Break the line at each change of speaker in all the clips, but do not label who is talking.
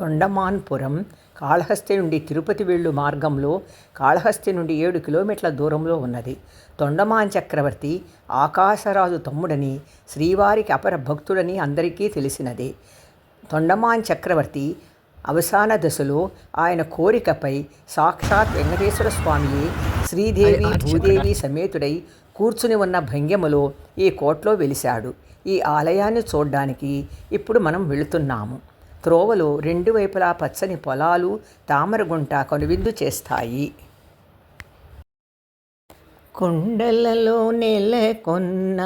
తొండమాన్పురం కాళహస్తి నుండి తిరుపతి వెళ్ళు మార్గంలో కాళహస్తి నుండి ఏడు కిలోమీటర్ల దూరంలో ఉన్నది. తొండమాన్ చక్రవర్తి ఆకాశరాజు తమ్ముడని శ్రీవారికి అపర భక్తుడని అందరికీ తెలిసినదే. తొండమాన్ చక్రవర్తి అవసాన దశలో ఆయన కోరికపై సాక్షాత్ వెంకటేశ్వర స్వామియే శ్రీదేవి భూదేవి సమేతుడై కూర్చుని ఉన్న భంగిమలో ఈ కోట్లో వెలిశాడు. ఈ ఆలయాన్ని చూడ్డానికి ఇప్పుడు మనం వెళుతున్నాము. త్రోవలు రెండు వైపులా పచ్చని పొలాలు తామరగుంట కనువిందు చేస్తాయి. కొండలలో నెలకొన్న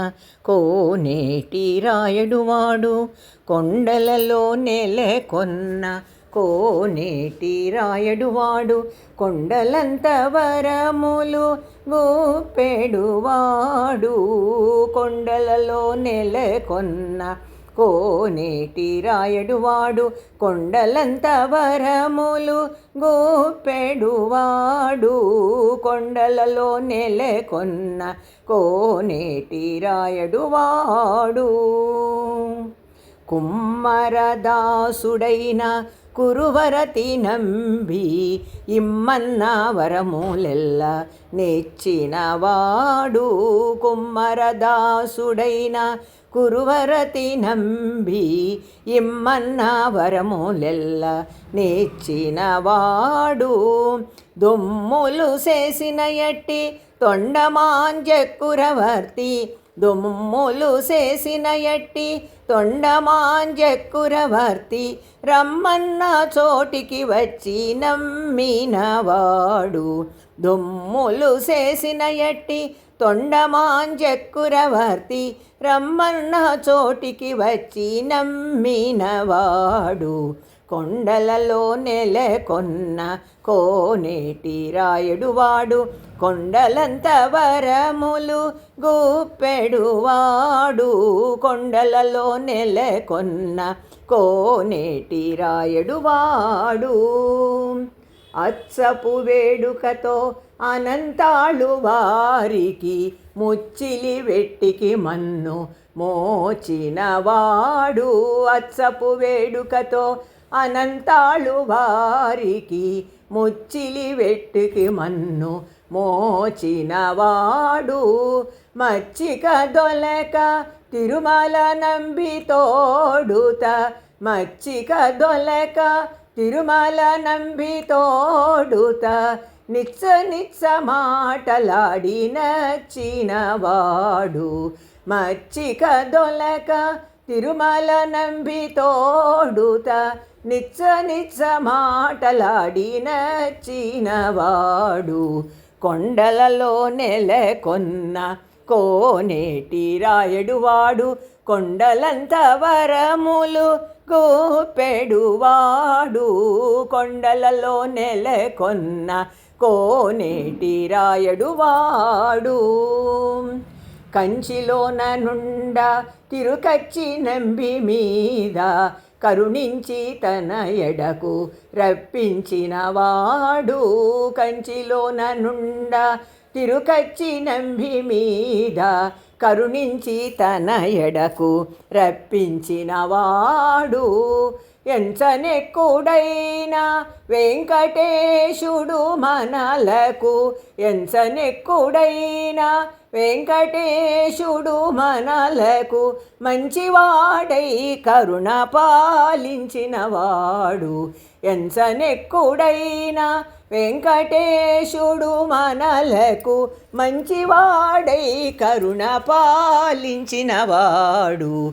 కోనేటి రాయడువాడు కొండలలో నెలకొన్న కోనేటి రాయడువాడు కొండలంత వరములు గోపెడువాడు కొండలలో నెలకొన్న కోనేటి రాయడువాడు కొండలంత వరములు గోపెడువాడు కొండలలో నెలకొన్న కోనేటి రాయడువాడు కుమ్మరదాసుడైన కురువరతి నంబి ఇమ్మన్న వరములెల్ల నెచ్చినవాడు కుమ్మరదాసుడైన కురువరతి నంబి ఇమ్మన్న వరములెల్ల నెచ్చినవాడు దొమ్ములు చేసిన ఎట్టి తొండమాంజక్కురవర్తి దుమ్ములు చేసిన ఎట్టి తొండమాంజక్కురవర్తి రమ్మన్న చోటికి వచ్చి నమ్మినవాడు దుమ్ములు చేసిన ఎట్టి తొండమాంజక్కురవర్తి రమ్మన్న చోటికి వచ్చి నమ్మినవాడు కొండలలో నెలకొన్న కోనేటి రాయుడువాడు కొండలంత వరములు గుప్పెడువాడు కొండలలో నెలకొన్న కోనేటి రాయుడువాడు. అచ్చపు వేడుకతో అనంతాళు వారికి ముచ్చిలి వెట్టికి మన్ను మోచినవాడు. అచ్చపు వేడుకతో అనంతాళు వారికి ముచ్చిలి వెట్టుకి మన్ను మోచినవాడు. మచ్చిక దొలక తిరుమల నంబి తోడుత. మచ్చిక దొలక తిరుమల నంబి తోడుత. నిచ్చ నిచ్చ మాటలాడి నచ్చినవాడు. మచ్చిక దొలక తిరుమల నంబి తోడుత. నిచ్చ నిచ్చ మాటలాడి చిన్నవాడు కొండలలో నెలకొన్న కోనేటి రాయడువాడు కొండలంత వరములు గోపెడువాడు. కొండలలో నెలకొన్న కోనేటి రాయడువాడు. కంచిలోన నుండా తిరుకచ్చి నంబి మీద కరుణించి తన ఎడకు రప్పించినవాడు కంచిలోన నుండ తిరుకచ్చి నంబి మీద కరుణించి తన ఎడకు రప్పించినవాడు ఎంచనెక్కుడైనా వెంకటేశుడు మనలకు. ఎంచనెక్కుడైనా వెంకటేశుడు మనలకు. మంచివాడై కరుణ పాలించినవాడు ఎంచనెక్కుడైనా వెంకటేశుడు మనలకు. మంచివాడై కరుణ పాలించినవాడు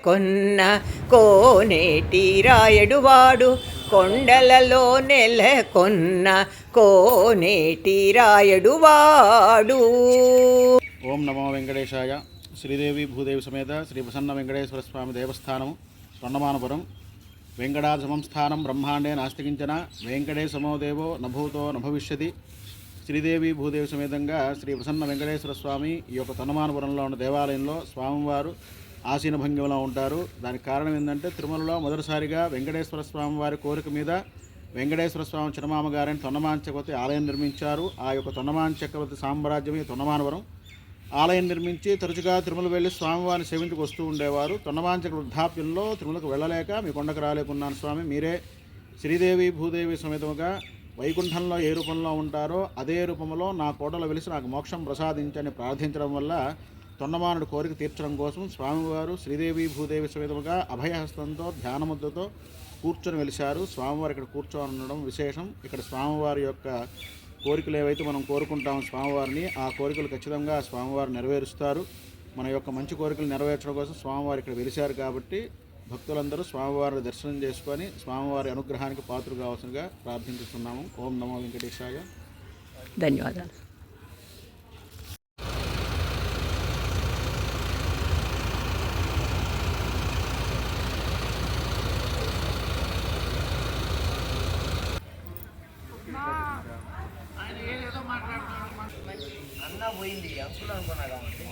కోనేటి రాయడువాడు కొండలలో నెలకొన్న కోనేటి రాయడువాడు.
ఓం నమో వెంకటేశాయ. శ్రీదేవి భూదేవి సమేత శ్రీ ప్రసన్న వెంకటేశ్వర స్వామి దేవస్థానం స్వర్ణమానపురం. వెంకటాధమం స్థానం బ్రహ్మాండే నాస్తికించిన వెంకటేశమో దేవో నభూతో నభవిష్యతి. శ్రీదేవి భూదేవి సమేతంగా శ్రీ ప్రసన్న వెంకటేశ్వర స్వామి ఈ యొక్క తొన్నమానపురంలో ఉన్న దేవాలయంలో స్వామివారు ఆసీన భంగిమలో ఉంటారు. దానికి కారణం ఏంటంటే తిరుమలలో మొదటిసారిగా వెంకటేశ్వర స్వామి వారి కోరిక మీద వెంకటేశ్వర స్వామి చిన్నమామ గారిని తొండమాన చక్రవర్తి ఆలయం నిర్మించారు. ఆ యొక్క తొండమాన చక్రవర్తి సామ్రాజ్యం ఈ తొండమానవరం ఆలయం నిర్మించి తరచుగా తిరుమల వెళ్ళి స్వామివారిని సేవించుకు వస్తూ ఉండేవారు. తొన్నమాంచక వృద్ధాప్యంలో తిరుమలకు వెళ్ళలేక మీ కొండకు రాలేకున్నాను స్వామి. మీరే శ్రీదేవి భూదేవి సమేతముగా వైకుంఠంలో ఏ రూపంలో ఉంటారో అదే రూపంలో నా కోటలో వెలిసి నాకు మోక్షం ప్రసాదించని ప్రార్థించడం వల్ల తొన్నమానుడి కోరిక తీర్చడం కోసం స్వామివారు శ్రీదేవి భూదేవి సమేతముగా అభయహస్తంతో ధ్యానముద్రతో కూర్చొని వెలిశారు. స్వామివారు ఇక్కడ కూర్చొని ఉండడం విశేషం. ఇక్కడ స్వామివారి యొక్క కోరికలు ఏవైతే మనం కోరుకుంటాం స్వామివారిని ఆ కోరికలు ఖచ్చితంగా స్వామివారు నెరవేరుస్తారు. మన యొక్క మంచి కోరికలు నెరవేర్చడం కోసం స్వామివారు ఇక్కడ వెలిశారు కాబట్టి భక్తులందరూ స్వామివారిని దర్శనం చేసుకొని స్వామివారి అనుగ్రహానికి పాత్ర కావాల్సిందిగా ప్రార్థించుతున్నాము. ఓం నమో వెంకటేశాయ.
ధన్యవాదాలు.
అనుకున్నా కాబట్టి